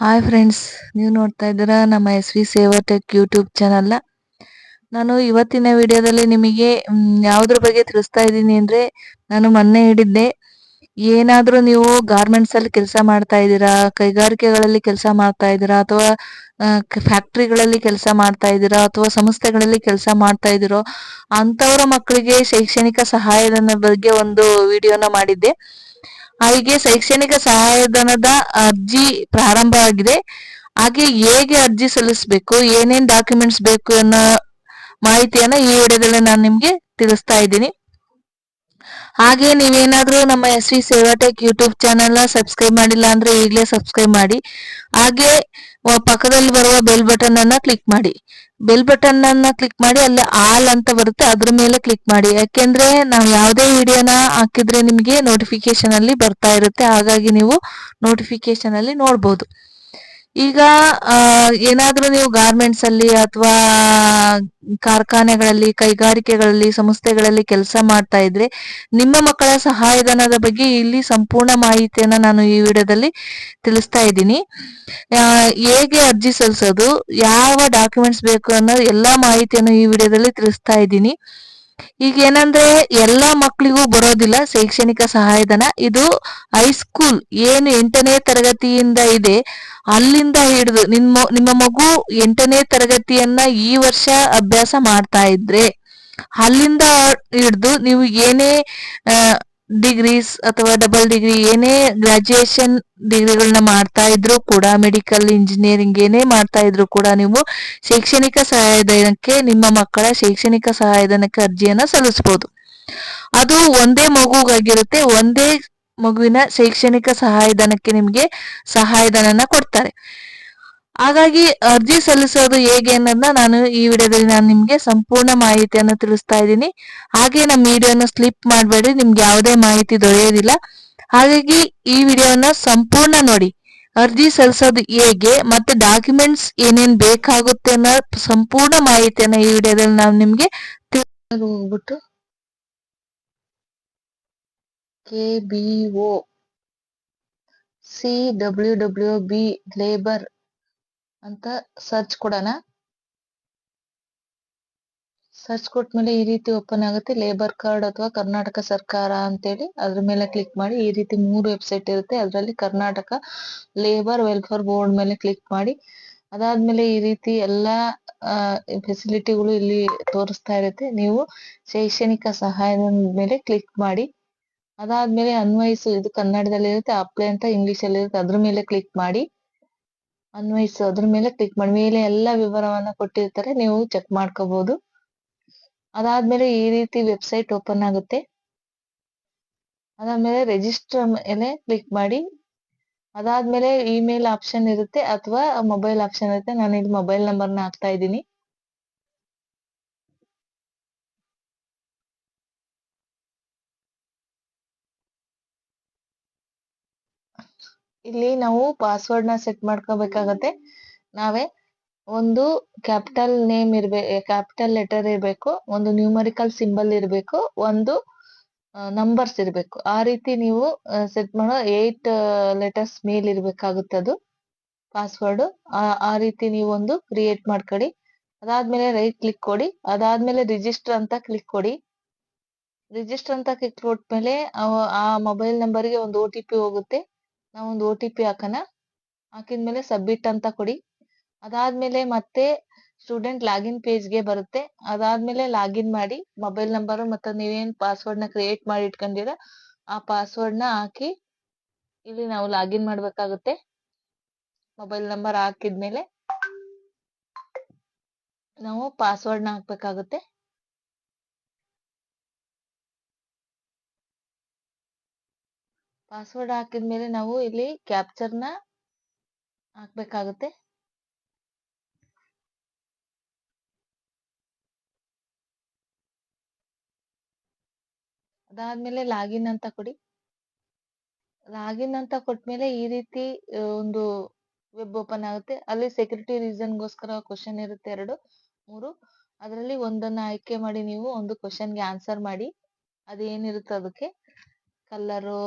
Hi friends ನೀವು ನೋಡ್ತಾ ಇದ್ದೀರಾ ನಮ್ಮ S V Seva tech YouTube ಚಾನಲ್ನ ನಾನು ಇವತ್ತಿನ ವಿಡಿಯೋದಲ್ಲಿ ನಿಮಗೆ ಯಾವುದ್ರ ಬಗ್ಗೆ ತಿಳಿಸ್ತಾ ಇದ್ದೀನಿ ಅಂದರೆ ನಾನು ಮೊನ್ನೆ ಹಿಡಿದ್ದೆ ಏನಾದರೂ ನೀವು ಗಾರ್ಮೆಂಟ್ಸಲ್ಲಿ ಕೆಲಸ ಮಾಡ್ತಾ ಇದ್ದೀರಾ, ಕೈಗಾರಿಕೆಗಳಲ್ಲಿ ಕೆಲಸ ಮಾಡ್ತಾ ಇದ್ದೀರಾ, ಅಥವಾ ಫ್ಯಾಕ್ಟ್ರಿಗಳಲ್ಲಿ ಕೆಲಸ ಮಾಡ್ತಾ ಇದ್ದೀರಾ, ಅಥವಾ ಸಂಸ್ಥೆಗಳಲ್ಲಿ ಕೆಲಸ ಮಾಡ್ತಾ ಇದ್ದೀರೋ, ಅಂಥವ್ರ ಮಕ್ಕಳಿಗೆ ಶೈಕ್ಷಣಿಕ ಸಹಾಯದ ಬಗ್ಗೆ ಒಂದು ವಿಡಿಯೋನ ಮಾಡಿದ್ದೆ. ಹಾಗೆ ಶೈಕ್ಷಣಿಕ ಸಹಾಯಧನದ ಅರ್ಜಿ ಪ್ರಾರಂಭ ಆಗಿದೆ. ಹಾಗೆ ಹೇಗೆ ಅರ್ಜಿ ಸಲ್ಲಿಸಬೇಕು, ಏನೇನ್ ಡಾಕ್ಯುಮೆಂಟ್ಸ್ ಬೇಕು ಅನ್ನೋ ಮಾಹಿತಿಯನ್ನ ಈ ವಿಡಿಯೋದಲ್ಲಿ ನಾನು ನಿಮ್ಗೆ ತಿಳಿಸ್ತಾ ಇದ್ದೀನಿ. ಹಾಗೆ ನೀವೇನಾದ್ರೂ ನಮ್ಮ S V Seva tech YouTube channel subscribe ಮಾಡಿಲ್ಲ ಅಂದ್ರೆ ಈಗಲೇ ಸಬ್ಸ್ಕ್ರೈಬ್ ಮಾಡಿ. ಹಾಗೆ ಪಕ್ಕದಲ್ಲಿ ಬರುವ ಬೆಲ್ ಬಟನ್ ಅನ್ನ ಕ್ಲಿಕ್ ಮಾಡಿ. ಬೆಲ್ ಬಟನ್ ಅನ್ನ ಕ್ಲಿಕ್ ಮಾಡಿ ಅಲ್ಲಿ ಆಲ್ ಅಂತ ಬರುತ್ತೆ, ಅದ್ರ ಮೇಲೆ ಕ್ಲಿಕ್ ಮಾಡಿ. ಯಾಕೆಂದ್ರೆ ನಾವು ಯಾವುದೇ ವಿಡಿಯೋನ ಹಾಕಿದ್ರೆ ನಿಮಗೆ ನೋಟಿಫಿಕೇಶನ್ ಅಲ್ಲಿ ಬರ್ತಾ ಇರುತ್ತೆ, ಹಾಗಾಗಿ ನೀವು ನೋಟಿಫಿಕೇಶನ್ ಅಲ್ಲಿ ನೋಡ್ಬೋದು. ಈಗ ಏನಾದ್ರೂ ನೀವು ಗಾರ್ಮೆಂಟ್ಸ್ ಅಲ್ಲಿ ಅಥವಾ ಕಾರ್ಖಾನೆಗಳಲ್ಲಿ, ಕೈಗಾರಿಕೆಗಳಲ್ಲಿ, ಸಂಸ್ಥೆಗಳಲ್ಲಿ ಕೆಲಸ ಮಾಡ್ತಾ ಇದ್ರೆ, ನಿಮ್ಮ ಮಕ್ಕಳ ಸಹಾಯಧನದ ಬಗ್ಗೆ ಇಲ್ಲಿ ಸಂಪೂರ್ಣ ಮಾಹಿತಿಯನ್ನ ನಾನು ಈ ವಿಡಿಯೋದಲ್ಲಿ ತಿಳಿಸ್ತಾ ಇದ್ದೀನಿ. ಹೇಗೆ ಅರ್ಜಿ ಸಲ್ಲಿಸೋದು, ಯಾವ ಡಾಕ್ಯುಮೆಂಟ್ಸ್ ಬೇಕು ಅನ್ನೋ ಎಲ್ಲಾ ಮಾಹಿತಿಯನ್ನು ಈ ವಿಡಿಯೋದಲ್ಲಿ ತಿಳಿಸ್ತಾ ಇದ್ದೀನಿ. ಈಗ ಏನಂದ್ರೆ ಎಲ್ಲಾ ಮಕ್ಕಳಿಗೂ ಬರೋದಿಲ್ಲ ಶೈಕ್ಷಣಿಕ ಸಹಾಯಧನ. ಇದು ಹೈಸ್ಕೂಲ್ ಏನು ಎಂಟನೇ ತರಗತಿಯಿಂದ ಇದೆ. ಅಲ್ಲಿಂದ ಹಿಡಿದು ನಿಮ್ಮ ನಿಮ್ಮ ಮಗು ಎಂಟನೇ ತರಗತಿಯನ್ನ ಈ ವರ್ಷ ಅಭ್ಯಾಸ ಮಾಡ್ತಾ ಇದ್ರೆ ಅಲ್ಲಿಂದ ಹಿಡಿದು ನೀವು ಏನೇ ಡಿಗ್ರೀಸ್ ಅಥವಾ ಡಬಲ್ ಡಿಗ್ರಿ ಏನೇ ಗ್ರಾಜುಯೇಷನ್ ಡಿಗ್ರಿಗಳನ್ನ ಮಾಡ್ತಾ ಇದ್ರು ಕೂಡ ಮೆಡಿಕಲ್ ಇಂಜಿನಿಯರಿಂಗ್ ಏನೇ ಮಾಡ್ತಾ ಇದ್ರು ಕೂಡ ನೀವು ಶೈಕ್ಷಣಿಕ ಸಹಾಯಧನಕ್ಕೆ, ನಿಮ್ಮ ಮಕ್ಕಳ ಶೈಕ್ಷಣಿಕ ಸಹಾಯಧನಕ್ಕೆ ಅರ್ಜಿಯನ್ನ ಸಲ್ಲಿಸಬಹುದು ಅದು ಒಂದೇ ಮಗುಗಾಗಿರುತ್ತೆ, ಒಂದೇ ಮಗುವಿನ ಶೈಕ್ಷಣಿಕ ಸಹಾಯಧನಕ್ಕೆ ನಿಮ್ಗೆ ಸಹಾಯಧನನ ಕೊಡ್ತಾರೆ. ಹಾಗಾಗಿ ಅರ್ಜಿ ಸಲ್ಲಿಸೋದು ಹೇಗೆ ಅನ್ನೋದನ್ನ ನಾನು ಈ ವಿಡಿಯೋದಲ್ಲಿ ನಾನು ನಿಮ್ಗೆ ಸಂಪೂರ್ಣ ಮಾಹಿತಿಯನ್ನು ತಿಳಿಸ್ತಾ ಇದ್ದೀನಿ. ಹಾಗೆ ನಮ್ಮ ವಿಡಿಯೋನ ಸ್ಲಿಪ್ ಮಾಡಬೇಡಿ, ನಿಮ್ಗೆ ಯಾವುದೇ ಮಾಹಿತಿ ದೊರೆಯೋದಿಲ್ಲ. ಹಾಗಾಗಿ ಈ ವಿಡಿಯೋನ ಸಂಪೂರ್ಣ ನೋಡಿ. ಅರ್ಜಿ ಸಲ್ಲಿಸೋದು ಹೇಗೆ, ಮತ್ತೆ ಡಾಕ್ಯುಮೆಂಟ್ಸ್ ಏನೇನ್ ಬೇಕಾಗುತ್ತೆ ಅನ್ನೋ ಸಂಪೂರ್ಣ ಮಾಹಿತಿಯನ್ನ ಈ ವಿಡಿಯೋದಲ್ಲಿ ನಾನು ನಿಮ್ಗೆ ಹೋಗ್ಬಿಟ್ಟು K B O C W W B labour ಅಂತ ಸರ್ಚ್ ಕೊಡೋಣ. ಸರ್ಚ್ ಕೊಟ್ಮೇಲೆ ಈ ರೀತಿ ಓಪನ್ ಆಗುತ್ತೆ. ಲೇಬರ್ ಕಾರ್ಡ್ ಅಥವಾ ಕರ್ನಾಟಕ ಸರ್ಕಾರ ಅಂತೇಳಿ ಅದ್ರ ಮೇಲೆ ಕ್ಲಿಕ್ ಮಾಡಿ, ಈ ರೀತಿ ಮೂರು ವೆಬ್ಸೈಟ್ ಇರುತ್ತೆ. ಅದರಲ್ಲಿ ಕರ್ನಾಟಕ ಲೇಬರ್ ವೆಲ್ಫೇರ್ ಬೋರ್ಡ್ ಮೇಲೆ ಕ್ಲಿಕ್ ಮಾಡಿ. ಅದಾದ್ಮೇಲೆ ಈ ರೀತಿ ಎಲ್ಲಾ ಫೆಸಿಲಿಟಿಗಳು ಇಲ್ಲಿ ತೋರಿಸ್ತಾ ಇರುತ್ತೆ. ನೀವು ಶೈಕ್ಷಣಿಕ ಸಹಾಯದ ಮೇಲೆ ಕ್ಲಿಕ್ ಮಾಡಿ. ಅದಾದ್ಮೇಲೆ ಅನ್ವಯಿಸು, ಇದು ಕನ್ನಡದಲ್ಲಿ ಇರುತ್ತೆ ಅಪ್ಲೈ ಅಂತ ಇಂಗ್ಲಿಷ್ ಅಲ್ಲಿ ಇರುತ್ತೆ ಅದ್ರ ಮೇಲೆ ಕ್ಲಿಕ್ ಮಾಡಿ. ಅನ್ವಯಿಸು. ಅದ್ರ ಮೇಲೆ ಕ್ಲಿಕ್ ಮಾಡಿ. ಮೇಲೆ ಎಲ್ಲ ವಿವರವನ್ನ ಕೊಟ್ಟಿರ್ತಾರೆ. ನೀವು ಚೆಕ್ ಮಾಡ್ಕೋಬಹುದು ಅದಾದ್ಮೇಲೆ ಈ ರೀತಿ ವೆಬ್ಸೈಟ್ ಓಪನ್ ಆಗುತ್ತೆ. ಅದಾದ್ಮೇಲೆ ರಿಜಿಸ್ಟರ್ ಮೇಲೆ ಕ್ಲಿಕ್ ಮಾಡಿ. ಅದಾದ್ಮೇಲೆ ಇಮೇಲ್ ಆಪ್ಷನ್ ಇರುತ್ತೆ ಅಥವಾ ಮೊಬೈಲ್ ಆಪ್ಷನ್ ಇರುತ್ತೆ. ನಾನು ಇಲ್ಲಿ ಮೊಬೈಲ್ ನಂಬರ್ನ ಹಾಕ್ತಾ ಇದ್ದೀನಿ. ಇಲ್ಲಿ ನಾವು ಪಾಸ್ವರ್ಡ್ನ ಸೆಟ್ ಮಾಡ್ಕೋಬೇಕಾಗತ್ತೆ. ನಾವೇ ಒಂದು ಕ್ಯಾಪಿಟಲ್ ನೇಮ್ ಇರ್ಬೇಕು ಕ್ಯಾಪಿಟಲ್ ಲೆಟರ್ ಇರಬೇಕು, ಒಂದು ನ್ಯೂಮರಿಕಲ್ ಸಿಂಬಲ್ ಇರಬೇಕು, ಒಂದು ನಂಬರ್ಸ್ ಇರಬೇಕು. ಆ ರೀತಿ ನೀವು ಸೆಟ್ ಮಾಡೋ ಏಟ್ ಲೆಟರ್ಸ್ ಮೇಲ್ ಇರಬೇಕಾಗುತ್ತೆ ಅದು ಪಾಸ್ವರ್ಡ್ ಆ ರೀತಿ ನೀವು ಒಂದು ಕ್ರಿಯೇಟ್ ಮಾಡ್ಕೊಳ್ಳಿ ಅದಾದ್ಮೇಲೆ ರೈಟ್ ಕ್ಲಿಕ್ ಕೊಡಿ. ಅದಾದ್ಮೇಲೆ ರಿಜಿಸ್ಟರ್ ಅಂತ ಕ್ಲಿಕ್ ಕೊಡಿ. ರಿಜಿಸ್ಟರ್ ಅಂತ ಕ್ಲಿಕ್ ಕೊಟ್ಮೇಲೆ ಮೇಲೆ ಆ ಮೊಬೈಲ್ ನಂಬರ್ಗೆ ಒಂದು ಒ ಟಿ ಪಿ ಹೋಗುತ್ತೆ. ನಾವೊಂದು ಒ ಟಿ ಪಿ ಹಾಕೋಣ ಹಾಕಿದ್ಮೇಲೆ ಸಬ್ಮಿಟ್ ಅಂತ ಕೊಡಿ. ಅದಾದ್ಮೇಲೆ ಮತ್ತೆ ಸ್ಟೂಡೆಂಟ್ ಲಾಗಿನ್ಗೆ ಬರುತ್ತೆ. ಅದಾದ್ಮೇಲೆ ಲಾಗಿನ್ ಮಾಡಿ ಮೊಬೈಲ್ ನಂಬರ್ ಮತ್ತೆ ನೀವೇನ್ ಪಾಸ್ವರ್ಡ್ನ ಕ್ರಿಯೇಟ್ ಮಾಡಿ ಇಟ್ಕೊಂಡಿರ, ಆ ಪಾಸ್ವರ್ಡ್ನ ಹಾಕಿ ಇಲ್ಲಿ ನಾವು ಲಾಗಿನ್ ಮಾಡಬೇಕಾಗುತ್ತೆ. ಮೊಬೈಲ್ ನಂಬರ್ ಹಾಕಿದ್ಮೇಲೆ ನಾವು ಪಾಸ್ವರ್ಡ್ನ ಹಾಕ್ಬೇಕಾಗುತ್ತೆ. ಪಾಸ್ವರ್ಡ್ ಹಾಕಿದ್ಮೇಲೆ ನಾವು ಇಲ್ಲಿ ಕ್ಯಾಪ್ಚರ್ನ ಹಾಕ್ಬೇಕಾಗುತ್ತೆ. ಅದಾದ್ಮೇಲೆ ಲಾಗಿನ್ ಅಂತ ಕೊಡಿ. ಲಾಗಿನ್ ಅಂತ ಕೊಟ್ಮೇಲೆ ಈ ರೀತಿ ಒಂದು ವೆಬ್ ಓಪನ್ ಆಗುತ್ತೆ. ಅಲ್ಲಿ ಸೆಕ್ಯೂರಿಟಿ ರೀಸನ್ ಗೋಸ್ಕರ ಕ್ವಶನ್ ಇರುತ್ತೆ ಎರಡು, ಮೂರು. ಅದರಲ್ಲಿ ಒಂದನ್ನ ಆಯ್ಕೆ ಮಾಡಿ ನೀವು ಒಂದು ಕ್ವಶನ್ಗೆ ಆನ್ಸರ್ ಮಾಡಿ. ಅದೇನಿರುತ್ತೆ ಅದಕ್ಕೆ. ಕಲರು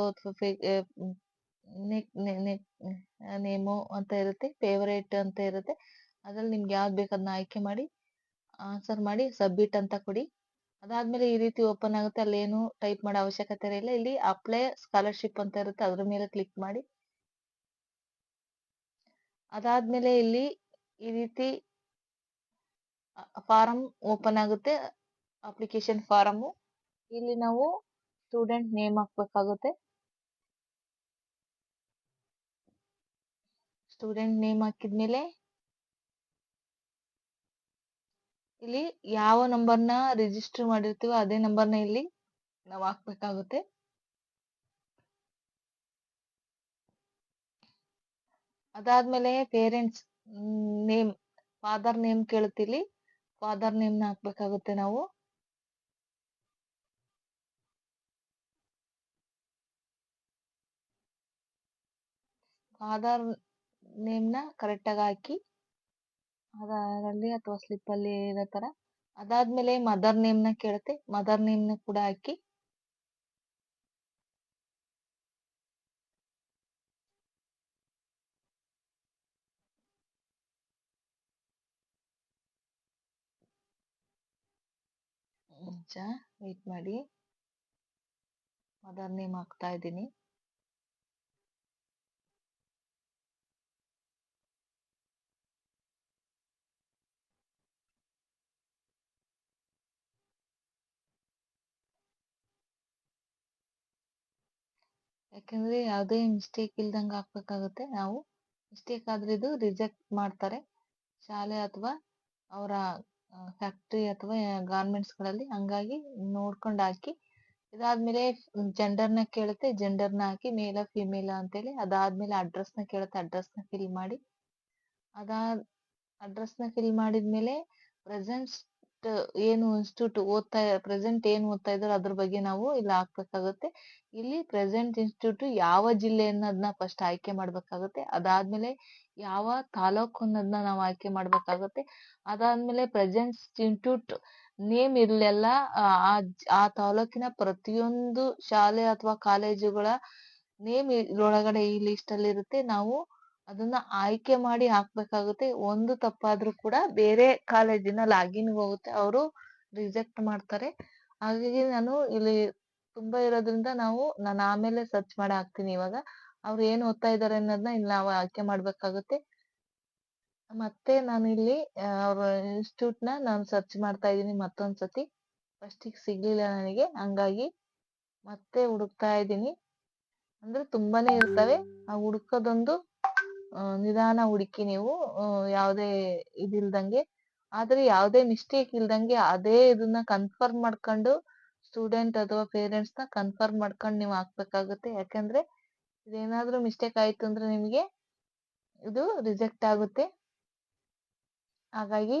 ನೇಮು ಅಂತ ಇರುತ್ತೆ, ಫೇವರೇಟ್ ಅಂತ ಇರುತ್ತೆ. ಅದ್ರಲ್ಲಿ ನಿಮ್ಗೆ ಯಾವ್ದು ಬೇಕು ಅದನ್ನ ಆಯ್ಕೆ ಮಾಡಿ, ಆನ್ಸರ್ ಮಾಡಿ, ಸಬ್ಮಿಟ್ ಅಂತ ಕೊಡಿ. ಅದಾದ್ಮೇಲೆ ಈ ರೀತಿ ಓಪನ್ ಆಗುತ್ತೆ, ಅಲ್ಲಿ ಏನು ಟೈಪ್ ಮಾಡೋ ಅವಶ್ಯಕತೆ ಇಲ್ಲ. ಇಲ್ಲಿ ಅಪ್ಲೈ ಸ್ಕಾಲರ್ಶಿಪ್ ಅಂತ ಇರುತ್ತೆ, ಅದ್ರ ಮೇಲೆ ಕ್ಲಿಕ್ ಮಾಡಿ. ಅದಾದ್ಮೇಲೆ ಇಲ್ಲಿ ಈ ರೀತಿ ಫಾರಂ ಓಪನ್ ಆಗುತ್ತೆ ಅಪ್ಲಿಕೇಶನ್ ಫಾರಮ್ ಇಲ್ಲಿ ನಾವು ಸ್ಟೂಡೆಂಟ್ ನೇಮ್ ಹಾಕ್ಬೇಕಾಗುತ್ತೆ ಸ್ಟೂಡೆಂಟ್ ನೇಮ್ ಹಾಕಿದ್ಮೇಲೆ ಇಲ್ಲಿ ಯಾವ ನಂಬರ್ನ ರಿಜಿಸ್ಟರ್ ಮಾಡಿರ್ತೀವೋ ಅದೇ ನಂಬರ್ನ ಇಲ್ಲಿ ನಾವು ಹಾಕ್ಬೇಕಾಗುತ್ತೆ. ಅದಾದ್ಮೇಲೆ ಪೇರೆಂಟ್ಸ್ ನೇಮ್ ಫಾದರ್ ನೇಮ್ ಕೇಳುತ್ತಿಲ್ಲಿ ಫಾದರ್ ನೇಮ್ನ ಹಾಕ್ಬೇಕಾಗುತ್ತೆ ನಾವು. ಫಾದರ್ ನೇಮ್ನ ಕರೆಕ್ಟಾಗಿ ಹಾಕಿ ಅದರಲ್ಲಿ ಅಥವಾ ಸ್ಲಿಪ್ ಅಲ್ಲಿ ಇರೋ ತರ. ಅದಾದ್ಮೇಲೆ ಮದರ್ ನೇಮ್ನ ಕೇಳುತ್ತೆ. ಮದರ್ ನೇಮ್ನ ಕೂಡ ಹಾಕಿ. ನಿಮಿಷ ವೇಟ್ ಮಾಡಿ. ಮದರ್ ನೇಮ್ ಹಾಕ್ತಾ ಇದ್ದೀನಿ. ಯಾಕಂದ್ರೆ ಯಾವುದೇ ಮಿಸ್ಟೇಕ್ ಇಲ್ದಂಗೆ ಹಾಕ್ಬೇಕಾಗುತ್ತೆ. ನಾವು ಮಿಸ್ಟೇಕ್ ಆದ್ರೆ ಇದು ರಿಜೆಕ್ಟ್ ಮಾಡ್ತಾರೆ. ಶಾಲೆ ಅಥವಾ ಅವರ ಫ್ಯಾಕ್ಟ್ರಿ ಅಥವಾ ಗಾರ್ಮೆಂಟ್ಸ್ಗಳಲ್ಲಿ ಹಂಗಾಗಿ ನೋಡ್ಕೊಂಡು ಹಾಕಿ, ಇದಾದ್ಮೇಲೆ ಜೆಂಡರ್ನ ಕೇಳುತ್ತೆ. ಜೆಂಡರ್ನ ಹಾಕಿ ಮೇಲ ಫಿಮೇಲ ಅಂತೇಳಿ ಅದಾದ್ಮೇಲೆ ನ ಕೇಳುತ್ತೆ. ಅಡ್ರೆಸ್ನ ಫಿಲ್ ಮಾಡಿ. ಅದಾದ್ ಅಡ್ರೆಸ್ನ ಫಿಲ್ ಮಾಡಿದ್ಮೇಲೆ ಪ್ರೆಸೆಂಟ್ ಏನು ಇನ್ಸ್ಟಿಟ್ಯೂಟ್ ಓದ್ತಾ, ಪ್ರೆಸೆಂಟ್ ಏನ್ ಓದ್ತಾ ಇದಾರೆ ಅದ್ರ ಬಗ್ಗೆ ನಾವು ಇಲ್ಲಿ ಹಾಕ್ಬೇಕಾಗುತ್ತೆ. ಇಲ್ಲಿ ಪ್ರೆಸೆಂಟ್ ಇನ್ಸ್ಟಿಟ್ಯೂಟ್ ಯಾವ ಜಿಲ್ಲೆ ಅನ್ನೋದನ್ನ ಫಸ್ಟ್ ಆಯ್ಕೆ ಮಾಡ್ಬೇಕಾಗುತ್ತೆ. ಅದಾದ್ಮೇಲೆ ಯಾವ ತಾಲೂಕು ಅನ್ನೋದನ್ನ ನಾವು ಆಯ್ಕೆ ಮಾಡ್ಬೇಕಾಗುತ್ತೆ. ಅದಾದ್ಮೇಲೆ ಪ್ರೆಸೆಂಟ್ ಇನ್ಸ್ಟಿಟ್ಯೂಟ್ ನೇಮ್ ಇರ್ಲೆಲ್ಲ, ಆ ಆ ತಾಲೂಕಿನ ಪ್ರತಿಯೊಂದು ಶಾಲೆ ಅಥವಾ ಕಾಲೇಜುಗಳ ನೇಮ್ ಇದ್ರೊಳಗಡೆ ಈ ಲಿಸ್ಟ್ ಅಲ್ಲಿ ಇರುತ್ತೆ ನಾವು ಅದನ್ನ ಆಯ್ಕೆ ಮಾಡಿ ಹಾಕ್ಬೇಕಾಗುತ್ತೆ. ಒಂದು ತಪ್ಪಾದ್ರೂ ಕೂಡ ಬೇರೆ ಕಾಲೇಜಿನ ಲಾಗಿನ್ ಹೋಗುತ್ತೆ. ಅವರು ರಿಜೆಕ್ಟ್ ಮಾಡ್ತಾರೆ. ಹಾಗಾಗಿ ನಾನು ಇಲ್ಲಿ ತುಂಬಾ ಇರೋದ್ರಿಂದ ನಾವು, ನಾನು ಆಮೇಲೆ ಸರ್ಚ್ ಮಾಡಿ ಹಾಕ್ತೀನಿ ಇವಾಗ. ಅವ್ರು ಏನ್ ಓದ್ತಾ ಇದಾರೆ ಅನ್ನೋದನ್ನ ಇಲ್ಲಿ ನಾವು ಆಯ್ಕೆ ಮಾಡ್ಬೇಕಾಗುತ್ತೆ. ಮತ್ತೆ ನಾನು ಇಲ್ಲಿ ಅವ್ರ ಇನ್ಸ್ಟಿಟ್ಯೂಟ್ನ ನಾನು ಸರ್ಚ್ ಮಾಡ್ತಾ ಇದ್ದೀನಿ ಮತ್ತೊಂದ್ ಸತಿ ಫಸ್ಟಿಗೆ ಸಿಗ್ಲಿಲ್ಲ ನನಗೆ, ಹಂಗಾಗಿ ಮತ್ತೆ ಹುಡುಕ್ತಾ ಇದ್ದೀನಿ. ಅಂದ್ರೆ ತುಂಬಾನೇ ಇರ್ತವೆ. ಆ ಹುಡುಕೋದೊಂದು ನಿಧಾನ ಹುಡುಕಿ ನೀವು ಯಾವುದೇ ಇದಿಲ್ದಂಗೆ, ಆದ್ರೆ ಯಾವುದೇ ಮಿಸ್ಟೇಕ್ ಇಲ್ದಂಗೆ ಅದೇ ಇದನ್ನ ಕನ್ಫರ್ಮ್ ಮಾಡ್ಕೊಂಡು ಸ್ಟೂಡೆಂಟ್ ಅಥವಾ ಪೇರೆಂಟ್ಸ್ನ ಕನ್ಫರ್ಮ್ ಮಾಡ್ಕೊಂಡು ನೀವು ಹಾಕ್ಬೇಕಾಗುತ್ತೆ. ಯಾಕಂದ್ರೆ ಇದೇನಾದರೂ ಮಿಸ್ಟೇಕ್ ಆಯ್ತು ಅಂದ್ರೆ ನಿಮಗೆ ಇದು ರಿಜೆಕ್ಟ್ ಆಗುತ್ತೆ. ಹಾಗಾಗಿ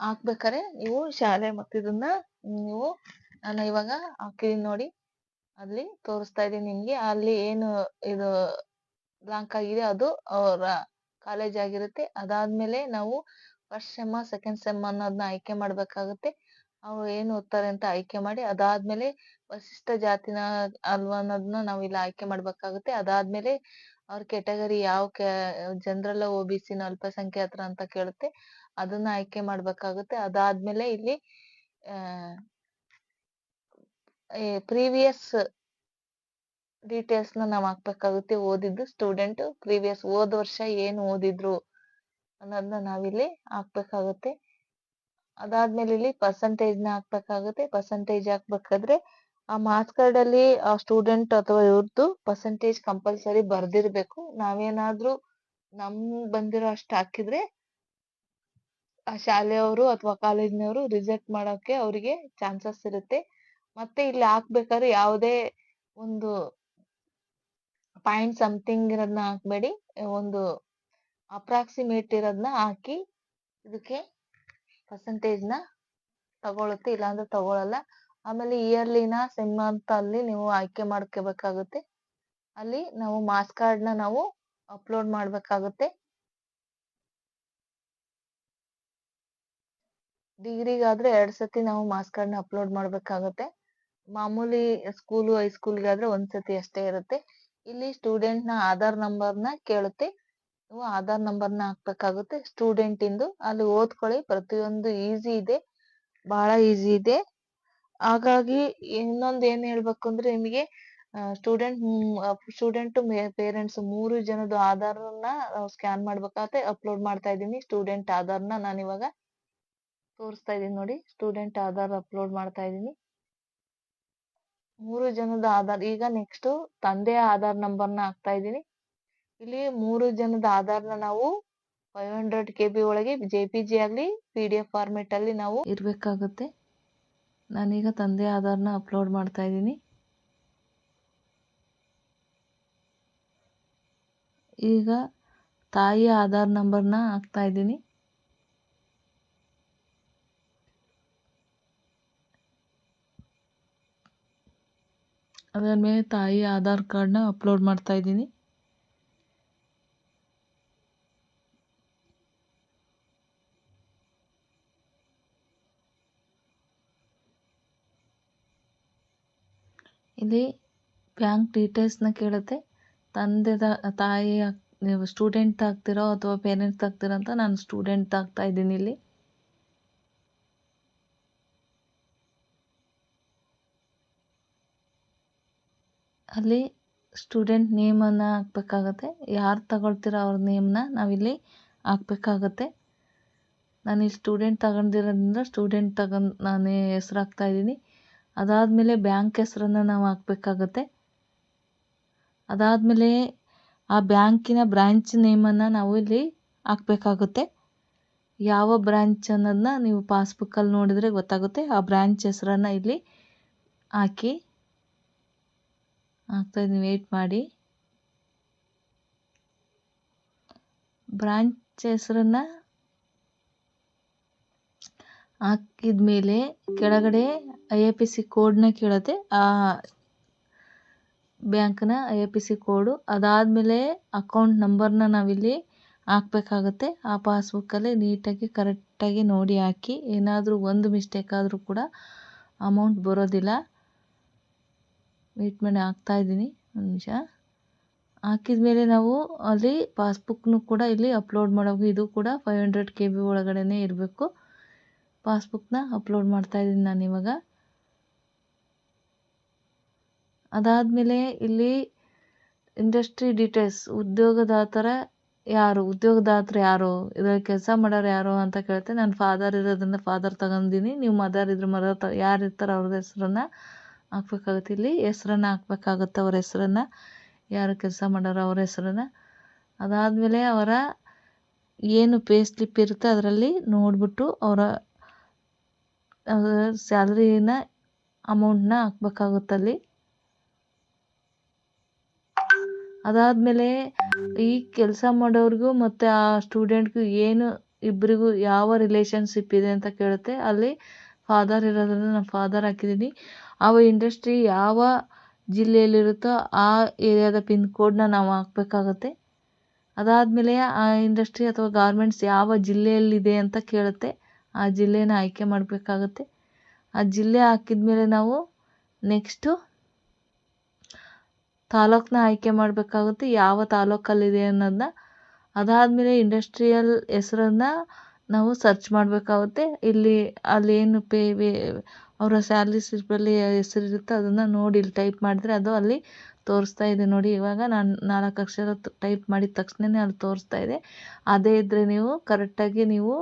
ಹಾಕ್ಬೇಕಾರೆ ನೀವು ಶಾಲೆ ಮತ್ತು ಇದನ್ನ ನೀವು, ನಾನು ಇವಾಗ ಹಾಕಿದೀನಿ ನೋಡಿ. ಅಲ್ಲಿ ತೋರಿಸ್ತಾ ಇದೀನಿ ನಿಮ್ಗೆ. ಅಲ್ಲಿ ಏನು ಇದು ಬ್ಲಾಂಕ್ ಆಗಿದೆ, ಅದು ಅವರ ಕಾಲೇಜ್ ಆಗಿರುತ್ತೆ. ಅದಾದ್ಮೇಲೆ ನಾವು ಫಸ್ಟ್ ಸೆಮ್ ಸೆಕೆಂಡ್ ಸೆಮ್ ಅನ್ನೋದನ್ನ ಆಯ್ಕೆ ಮಾಡ್ಬೇಕಾಗುತ್ತೆ. ಅವ್ರು ಏನ್ ಓದ್ತಾರೆ ಅಂತ ಆಯ್ಕೆ ಮಾಡಿ, ಅದಾದ್ಮೇಲೆ ವಶಿಷ್ಟ ಜಾತಿನ ಅಲ್ವಾ ಅನ್ನೋದನ್ನ ನಾವು ಇಲ್ಲಿ ಆಯ್ಕೆ ಮಾಡ್ಬೇಕಾಗುತ್ತೆ. ಅದಾದ್ಮೇಲೆ ಅವ್ರ ಕೆಟಗರಿ ಯಾವ ಜನರಲ್ ಒ ಬಿ ಸಿ ಅಲ್ಪಸಂಖ್ಯಾತರ ಅಂತ ಕೇಳುತ್ತೆ. ಅದನ್ನ ಆಯ್ಕೆ ಮಾಡ್ಬೇಕಾಗುತ್ತೆ. ಅದಾದ್ಮೇಲೆ ಇಲ್ಲಿ ಪ್ರೀವಿಯಸ್ ಡೀಟೇಲ್ಸ್ನ ನಾವ್ ಹಾಕ್ಬೇಕಾಗುತ್ತೆ. ಓದಿದ್ದು ಸ್ಟೂಡೆಂಟ್ ಪ್ರೀವಿಯಸ್ ಹೋದ ವರ್ಷ ಏನು ಓದಿದ್ರು ಅನ್ನೋದನ್ನ ನಾವಿಲ್ಲಿ ಹಾಕ್ಬೇಕಾಗುತ್ತೆ. ಅದಾದ್ಮೇಲೆ ಇಲ್ಲಿ ಪರ್ಸೆಂಟೇಜ್ನ ಹಾಕ್ಬೇಕಾಗುತ್ತೆ. ಪರ್ಸೆಂಟೇಜ್ ಹಾಕ್ಬೇಕಾದ್ರೆ ಆ ಮಾರ್ಕ್ಸ್ ಕಾರ್ಡ್ ಅಲ್ಲಿ ಆ ಸ್ಟೂಡೆಂಟ್ ಅಥವಾ ಇವ್ರದ್ದು ಪರ್ಸೆಂಟೇಜ್ ಕಂಪಲ್ಸರಿ ಬರ್ದಿರ್ಬೇಕು. ನಾವೇನಾದ್ರೂ ನಮ್ ಬಂದಿರೋ ಅಷ್ಟು ಹಾಕಿದ್ರೆ ಆ ಶಾಲೆಯವರು ಅಥವಾ ಕಾಲೇಜ್ನವರು ರಿಜೆಕ್ಟ್ ಮಾಡೋಕೆ ಅವರಿಗೆ ಚಾನ್ಸಸ್ ಇರುತ್ತೆ. ಮತ್ತೆ ಇಲ್ಲಿ ಹಾಕ್ಬೇಕಾದ್ರೆ ಯಾವುದೇ ಒಂದು ಪಾಯಿಂಟ್ ಸಮಥಿಂಗ್ ಇರೋದನ್ನ ಹಾಕ್ಬೇಡಿ. ಒಂದು ಅಪ್ರಾಕ್ಸಿಮೇಟ್ ಇರೋದನ್ನ ಹಾಕಿ ಇದಕ್ಕೆ ಪರ್ಸೆಂಟೇಜ್ನ ತಗೊಳುತ್ತೆ, ಇಲ್ಲಾಂದ್ರೆ ತಗೊಳಲ್ಲ. ಆಮೇಲೆ ಇಯರ್ಲಿನ ಸೆಮ್ ಅಂತ ಅಲ್ಲಿ ನೀವು ಆಯ್ಕೆ ಮಾಡ್ಕೋಬೇಕಾಗುತ್ತೆ. ಅಲ್ಲಿ ನಾವು ಮಾಸ್ ಕಾರ್ಡ್ನ ನಾವು ಅಪ್ಲೋಡ್ ಮಾಡ್ಬೇಕಾಗುತ್ತೆ. ಡಿಗ್ರಿಗಾದ್ರೆ ಎರಡು ಸತಿ ನಾವು ಮಾಸ್ ಕಾರ್ಡ್ನ ಅಪ್ಲೋಡ್ ಮಾಡಬೇಕಾಗುತ್ತೆ. ಮಾಮೂಲಿ ಸ್ಕೂಲು ಹೈಸ್ಕೂಲ್ಗಾದ್ರೆ ಒಂದ್ ಸತಿ ಅಷ್ಟೇ ಇರುತ್ತೆ. ಇಲ್ಲಿ ಸ್ಟೂಡೆಂಟ್ನ ಆಧಾರ್ ನಂಬರ್ನ ಕೇಳುತ್ತೆ. ನೀವು ಆಧಾರ್ ನಂಬರ್ನ ಹಾಕ್ಬೇಕಾಗುತ್ತೆ. ಸ್ಟೂಡೆಂಟ್ ಇಂದು ಅಲ್ಲಿ ಓದ್ಕೊಳ್ಳಿ. ಪ್ರತಿಯೊಂದು ಈಸಿ ಇದೆ. ಬಹಳ ಈಸಿ ಇದೆ. ಹಾಗಾಗಿ ಇನ್ನೊಂದ್ ಏನ್ ಹೇಳ್ಬೇಕು ಅಂದ್ರೆ ನಿಮಗೆ ಸ್ಟೂಡೆಂಟ್ ಸ್ಟೂಡೆಂಟ್ ಪೇರೆಂಟ್ಸ್ ಮೂರು ಜನದ ಆಧಾರ್ನ ಸ್ಕ್ಯಾನ್ ಮಾಡ್ಬೇಕಾಗತ್ತೆ. ಅಪ್ಲೋಡ್ ಮಾಡ್ತಾ ಇದ್ದೀನಿ. ಸ್ಟೂಡೆಂಟ್ ಆಧಾರ್ನ ನಾನು ಇವಾಗ ತೋರಿಸ್ತಾ ಇದೀನಿ ನೋಡಿ. ಸ್ಟೂಡೆಂಟ್ ಆಧಾರ್ ಅಪ್ಲೋಡ್ ಮಾಡ್ತಾ ಇದೀನಿ ಮೂರು ಜನದ ಆಧಾರ್, ಈಗ ನೆಕ್ಸ್ಟ್ ತಂದೆಯ ಆಧಾರ್ ನಂಬರ್ನ ಹಾಕ್ತಾ ಇದ್ದೀನಿ. ಇಲ್ಲಿ ಮೂರು ಜನದ ಆಧಾರ್ನ ನಾವು ಫೈವ್ ಹಂಡ್ರೆಡ್ ಕೆ ಬಿ ಒಳಗೆ ಜೆ ಪಿ ಜಿ ಆಗಲಿ ಪಿ ಡಿ ಎಫ್ ಫಾರ್ಮೆಟ್ ಅಲ್ಲಿ ನಾವು ಇರಬೇಕಾಗುತ್ತೆ. ನಾನೀಗ ತಂದೆ ಆಧಾರ್ನ ಅಪ್ಲೋಡ್ ಮಾಡ್ತಾ ಇದ್ದೀನಿ. ಈಗ ತಾಯಿಯ ಆಧಾರ್ ನಂಬರ್ನ ಹಾಕ್ತಾ ಇದ್ದೀನಿ. ಅದಾದ್ಮೇಲೆ ತಾಯಿ ಆಧಾರ್ ಕಾರ್ಡ್ನ ಅಪ್ಲೋಡ್ ಮಾಡ್ತಾ ಇದ್ದೀನಿ. ಇಲ್ಲಿ ಬ್ಯಾಂಕ್ ಡೀಟೇಲ್ಸ್ನ ಕೇಳುತ್ತೆ. ತಂದೆದ ತಾಯಿ ಸ್ಟೂಡೆಂಟ್ ಆಗ್ತಿರೋ ಅಥವಾ ಪೇರೆಂಟ್ಸ್ ಆಗ್ತಿರೋ ಅಂತ ನಾನು ಸ್ಟೂಡೆಂಟ್ ಆಗ್ತಾ ಇದ್ದೀನಿ ಇಲ್ಲಿ. ಅಲ್ಲಿ ಸ್ಟೂಡೆಂಟ್ ನೇಮನ್ನು ಹಾಕ್ಬೇಕಾಗತ್ತೆ. ಯಾರು ತಗೊಳ್ತೀರೋ ಅವ್ರ ನೇಮನ್ನ ನಾವಿಲ್ಲಿ ಹಾಕ್ಬೇಕಾಗತ್ತೆ. ನಾನು ಇಲ್ಲಿ ಸ್ಟೂಡೆಂಟ್ ತಗೊಂಡಿರೋದ್ರಿಂದ ಸ್ಟೂಡೆಂಟ್ ತಗೊಂಡು ನಾನೇ ಹೆಸ್ರು ಹಾಕ್ತಾ ಇದ್ದೀನಿ. ಅದಾದಮೇಲೆ ಬ್ಯಾಂಕ್ ಹೆಸರನ್ನು ನಾವು ಹಾಕ್ಬೇಕಾಗತ್ತೆ. ಅದಾದಮೇಲೆ ಆ ಬ್ಯಾಂಕಿನ ಬ್ರ್ಯಾಂಚ್ ನೇಮನ್ನು ನಾವು ಇಲ್ಲಿ ಹಾಕ್ಬೇಕಾಗುತ್ತೆ. ಯಾವ ಬ್ರ್ಯಾಂಚ್ ಅನ್ನೋದನ್ನ ನೀವು ಪಾಸ್ಬುಕ್ಕಲ್ಲಿ ನೋಡಿದರೆ ಗೊತ್ತಾಗುತ್ತೆ. ಆ ಬ್ರ್ಯಾಂಚ್ ಹೆಸರನ್ನು ಇಲ್ಲಿ ಹಾಕಿ ಆಗ್ತಾ ಇದ್ದೀನಿ. ವೇಟ್ ಮಾಡಿ. ಬ್ರಾಂಚ್ ಹೆಸರನ್ನು ಹಾಕಿದ ಮೇಲೆ ಕೆಳಗಡೆ ಐ ಎಫ್ ಎಸ್ ಸಿ ಕೋಡ್ನ ಕೇಳುತ್ತೆ. ಆ ಬ್ಯಾಂಕ್ನ I F S C code ಅದಾದಮೇಲೆ ಅಕೌಂಟ್ ನಂಬರ್ನ ನಾವಿಲ್ಲಿ ಹಾಕ್ಬೇಕಾಗತ್ತೆ. ಆ ಪಾಸ್ಬುಕ್ಕಲ್ಲಿ ನೀಟಾಗಿ ಕರೆಕ್ಟಾಗಿ ನೋಡಿ ಹಾಕಿ. ಏನಾದರೂ ಒಂದು ಮಿಸ್ಟೇಕ್ ಆದರೂ ಕೂಡ ಅಮೌಂಟ್ ಬರೋದಿಲ್ಲ. ವೆಯ್ಟ್ ಮಾಡಿ ಹಾಕ್ತಾ ಇದ್ದೀನಿ. ಒಂದು ನಿಮಿಷ. ಹಾಕಿದ ಮೇಲೆ ನಾವು ಅಲ್ಲಿ ಪಾಸ್ಬುಕ್ನು ಕೂಡ ಇಲ್ಲಿ ಅಪ್ಲೋಡ್ ಮಾಡೋದು ಇದು ಕೂಡ ಫೈವ್ ಹಂಡ್ರೆಡ್ ಕೆ ಬಿ ಒಳಗಡೆ ಇರಬೇಕು. ಪಾಸ್ಬುಕ್ನ ಅಪ್ಲೋಡ್ ಮಾಡ್ತಾ ಇದ್ದೀನಿ ನಾನು ಇವಾಗ. ಅದಾದಮೇಲೆ ಇಲ್ಲಿ ಇಂಡಸ್ಟ್ರಿ ಡೀಟೇಲ್ಸ್ ಉದ್ಯೋಗದಾತರ ಯಾರು, ಉದ್ಯೋಗದಾತರು ಯಾರು, ಇದರಲ್ಲಿ ಕೆಲಸ ಮಾಡೋರು ಯಾರು ಅಂತ ಕೇಳ್ತೆ ನಾನು ಫಾದರ್ ಇರೋದ್ರಿಂದ ಫಾದರ್ ತಗೊಂಡಿನಿ ನೀವು ಮದರ್ ಇದ್ರೆ ಮದರ್ ತ ಯಾರು ಇರ್ತಾರೆ ಅವ್ರದ್ದು ಹೆಸ್ರನ್ನ ಹಾಕ್ಬೇಕಾಗುತ್ತೆ ಇಲ್ಲಿ ಹೆಸ್ರನ್ನ ಹಾಕ್ಬೇಕಾಗುತ್ತೆ ಅವ್ರ ಹೆಸ್ರನ್ನ. ಯಾರು ಕೆಲಸ ಮಾಡೋರು ಅವ್ರ ಹೆಸ್ರನ್ನ. ಅದಾದಮೇಲೆ ಅವರ ಏನು ಪೇ ಸ್ಲಿಪ್ ಇರುತ್ತೆ ಅದರಲ್ಲಿ ನೋಡಿಬಿಟ್ಟು ಅವರ ಸ್ಯಾಲ್ರಿನ ಅಮೌಂಟ್ನ ಹಾಕ್ಬೇಕಾಗುತ್ತಲ್ಲಿ. ಅದಾದಮೇಲೆ ಈ ಕೆಲಸ ಮಾಡೋರಿಗೂ ಮತ್ತು ಆ ಸ್ಟೂಡೆಂಟ್ಗೂ ಏನು ಇಬ್ಬರಿಗೂ ಯಾವ ರಿಲೇಷನ್ಶಿಪ್ ಇದೆ ಅಂತ ಕೇಳುತ್ತೆ. ಅಲ್ಲಿ ಫಾದರ್ ಇರೋದ್ರಿಂದ ನಾನು ಫಾದರ್ ಹಾಕಿದ್ದೀನಿ. ಆ ಇಂಡಸ್ಟ್ರಿ ಯಾವ ಜಿಲ್ಲೆಯಲ್ಲಿರುತ್ತೋ ಆ ಏರಿಯಾದ ಪಿನ್ ಕೋಡ್ನ ನಾವು ಹಾಕ್ಬೇಕಾಗತ್ತೆ. ಅದಾದಮೇಲೆ ಆ ಇಂಡಸ್ಟ್ರಿ ಅಥವಾ ಗಾರ್ಮೆಂಟ್ಸ್ ಯಾವ ಜಿಲ್ಲೆಯಲ್ಲಿದೆ ಅಂತ ಕೇಳುತ್ತೆ. ಆ ಜಿಲ್ಲೆನ ಆಯ್ಕೆ ಮಾಡಬೇಕಾಗತ್ತೆ. ಆ ಜಿಲ್ಲೆ ಹಾಕಿದ ಮೇಲೆ ನಾವು ನೆಕ್ಸ್ಟು ತಾಲೂಕನ್ನ ಆಯ್ಕೆ ಮಾಡಬೇಕಾಗುತ್ತೆ. ಯಾವ ತಾಲೂಕಲ್ಲಿದೆ ಅನ್ನೋದನ್ನ ಅದಾದಮೇಲೆ ಇಂಡಸ್ಟ್ರಿಯಲ್ ಹೆಸರನ್ನ ನಾವು ಸರ್ಚ್ ಮಾಡಬೇಕಾಗುತ್ತೆ. ಇಲ್ಲಿ ಅಲ್ಲಿ ಏನು ಪೇ ಅವರ ಸ್ಯಾಲ್ರಿ ಸ್ಲಿಪ್ಪಲ್ಲಿ ಹೆಸ್ರಿರುತ್ತೆ ಅದನ್ನು ನೋಡಿ ಇಲ್ಲಿ ಟೈಪ್ ಮಾಡಿದ್ರೆ ಅದು ಅಲ್ಲಿ ತೋರಿಸ್ತಾ ಇದೆ ನೋಡಿ. ಇವಾಗ ನಾನು ನಾಲ್ಕು ಅಕ್ಷರ ಟೈಪ್ ಮಾಡಿದ ತಕ್ಷಣವೇ ಅಲ್ಲಿ ತೋರಿಸ್ತಾ ಇದೆ. ಅದೇ ಇದ್ದರೆ ನೀವು ಕರೆಕ್ಟಾಗಿ ನೀವು,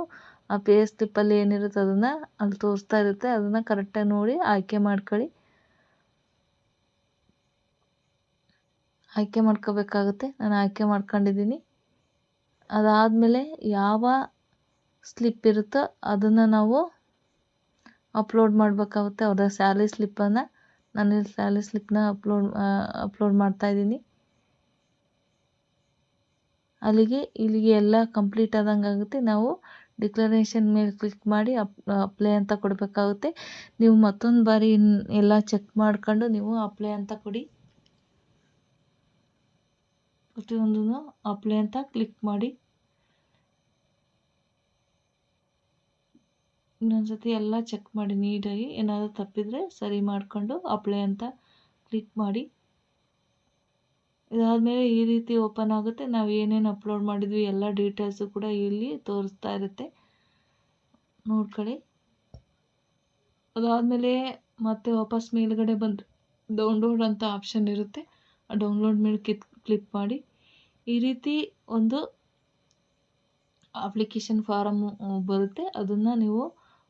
ಆ ಪೇ ಸ್ಲಿಪ್ಪಲ್ಲಿ ಏನಿರುತ್ತೆ ಅದನ್ನು ಅಲ್ಲಿ ತೋರಿಸ್ತಾ ಇರುತ್ತೆ, ಅದನ್ನು ಕರೆಕ್ಟಾಗಿ ನೋಡಿ ಆಯ್ಕೆ ಮಾಡ್ಕೊಳ್ಳಿ. ಆಯ್ಕೆ ಮಾಡ್ಕೋಬೇಕಾಗುತ್ತೆ, ನಾನು ಆಯ್ಕೆ ಮಾಡ್ಕೊಂಡಿದ್ದೀನಿ. ಅದಾದಮೇಲೆ ಯಾವ ಸ್ಲಿಪ್ ಇರುತ್ತೋ ಅದನ್ನು ನಾವು ಅಪ್ಲೋಡ್ ಮಾಡಬೇಕಾಗುತ್ತೆ. ಅವರ ಸ್ಯಾಲ್ರಿ ಸ್ಲಿಪ್ಪನ್ನು ನಾನು ಸ್ಯಾಲ್ರಿ ಸ್ಲಿಪ್ನ ಅಪ್ಲೋಡ್ ಅಪ್ಲೋಡ್ ಮಾಡ್ತಾಯಿದ್ದೀನಿ ಅಲ್ಲಿಗೆ, ಇಲ್ಲಿಗೆ ಎಲ್ಲ ಕಂಪ್ಲೀಟ್ ಆದಂಗೆ ಆಗುತ್ತೆ. ನಾವು ಡಿಕ್ಲರೇಷನ್ ಮೇಲೆ ಕ್ಲಿಕ್ ಮಾಡಿ ಅಪ್ ಅಪ್ಲೈ ಅಂತ ಕೊಡಬೇಕಾಗುತ್ತೆ. ನೀವು ಮತ್ತೊಂದು ಬಾರಿ ಎಲ್ಲ ಚೆಕ್ ಮಾಡ್ಕೊಂಡು ನೀವು ಅಪ್ಲೈ ಅಂತ ಕೊಡಿ. ಪ್ರತಿಯೊಂದನ್ನು ಅಪ್ಲೈ ಅಂತ ಕ್ಲಿಕ್ ಮಾಡಿ. ಇನ್ನೊಂದ್ಸತಿ ಎಲ್ಲ ಚೆಕ್ ಮಾಡಿ ನೀಟಾಗಿ ಏನಾದರೂ ತಪ್ಪಿದರೆ ಸರಿ ಮಾಡಿಕೊಂಡು ಅಪ್ಲೈ ಅಂತ ಕ್ಲಿಕ್ ಮಾಡಿ. ಇದಾದಮೇಲೆ ಈ ರೀತಿ ಓಪನ್ ಆಗುತ್ತೆ. ನಾವು ಏನೇನು ಅಪ್ಲೋಡ್ ಮಾಡಿದ್ವಿ ಎಲ್ಲ ಡೀಟೇಲ್ಸು ಕೂಡ ಇಲ್ಲಿ ತೋರಿಸ್ತಾ ಇರುತ್ತೆ. ನೋಡ್ಕೊಳ್ಳಿ. ಅದಾದಮೇಲೆ ಮತ್ತೆ ವಾಪಸ್ ಮೇಲ್ಗಡೆ ಬಂದು ಡೌನ್ಲೋಡ್ ಅಂತ ಆಪ್ಷನ್ ಇರುತ್ತೆ. ಆ ಡೌನ್ಲೋಡ್ ಮೇಲೆ ಕಿತ್ ಕ್ಲಿಕ್ ಮಾಡಿ. ಈ ರೀತಿ ಒಂದು ಅಪ್ಲಿಕೇಶನ್ ಫಾರಮ್ ಬರುತ್ತೆ. ಅದನ್ನು ನೀವು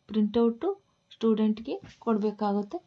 ಪ್ರಿಂಟೌಟು ಸ್ಟೂಡೆಂಟ್ಗೆ ಕೊಡಬೇಕಾಗುತ್ತೆ.